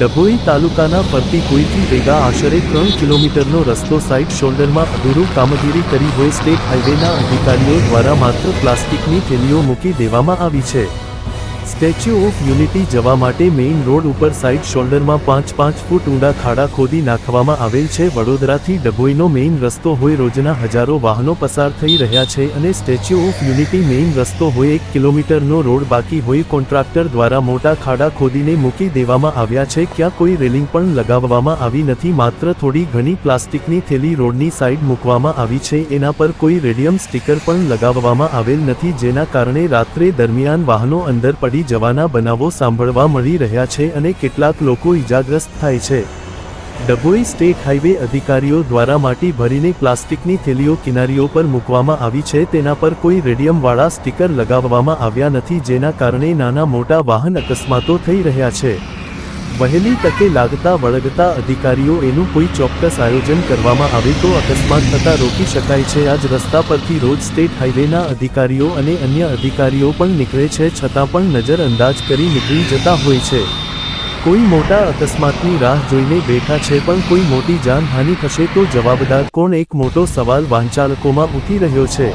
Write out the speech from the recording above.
ડભોઈ તાલુકાના ફરતી કોઈથી ભેગા આશરે ત્રણ કિલોમીટરનો રસ્તો સાઇટ શોલ્ડરમાં અધૂરું કામગીરી કરી હોય સ્ટેટ હાઈવેના અધિકારીઓ દ્વારા માત્ર પ્લાસ્ટિકની થેલીઓ મૂકી દેવામાં આવી છે. સ્ટેચ્યુ ઓફ યુનિટી જવા માટે મેઇન રોડ ઉપર સાઇડ શોલ્ડરમાં પાંચ પાંચ ફૂટ ઊંડા ખાડા ખોદી નાખવામાં આવેલ છે. વડોદરાથી ડભોઈનો મેઇન રસ્તો હોય રોજના હજારો વાહનો પસાર થઈ રહ્યા છે અને સ્ટેચ્યુ ઓફ યુનિટી મેઇન રસ્તો હોય એક કિલોમીટરનો રોડ બાકી હોય કોન્ટ્રાક્ટર દ્વારા મોટા ખાડા ખોદીને મૂકી દેવામાં આવ્યા છે. ક્યાં કોઈ રેલિંગ પણ લગાવવામાં આવી નથી. માત્ર થોડી ઘણી પ્લાસ્ટિકની થેલી રોડની સાઇડ મૂકવામાં આવી છે. એના પર કોઈ રેડિયમ સ્ટીકર પણ લગાવવામાં આવેલ નથી, જેના કારણે રાત્રે દરમિયાન વાહનો અંદર પડી જવાના બનાવો સાંભળવા મળી રહ્યા છે અને કેટલાક લોકો ઈજાગ્રસ્ત થાય છે. ડભોઈ સ્ટેટ હાઈવે અધિકારીઓ દ્વારા માટી ભરીને પ્લાસ્ટિકની થેલીઓ કિનારીઓ પર મૂકવામાં આવી છે. તેના પર કોઈ રેડિયમવાળા સ્ટીકર લગાવવામાં આવ્યા નથી, જેના કારણે નાના મોટા વાહન અકસ્માતો થઈ રહ્યા છે. વહેલી તકે લાગતા વળગતા અધિકારીઓ એનું કોઈ ચોક્કસ આયોજન કરવામાં આવે તો અકસ્માત થતા રોકી શકાય છે. આજ રસ્તા પરથી રોજ સ્ટેટ હાઈવેના અધિકારીઓ અને અન્ય અધિકારીઓ પણ નીકળે છે. છતાં પણ નજરઅંદાજ કરી નીકળી જતા હોય છે. કોઈ મોટા અકસ્માતની રાહ જોઈને બેઠા છે પણ કોઈ મોટી જાનહાનિ થશે તો જવાબદાર કોણ? એક મોટો સવાલ વાહનચાલકોમાં ઉઠી રહ્યો છે.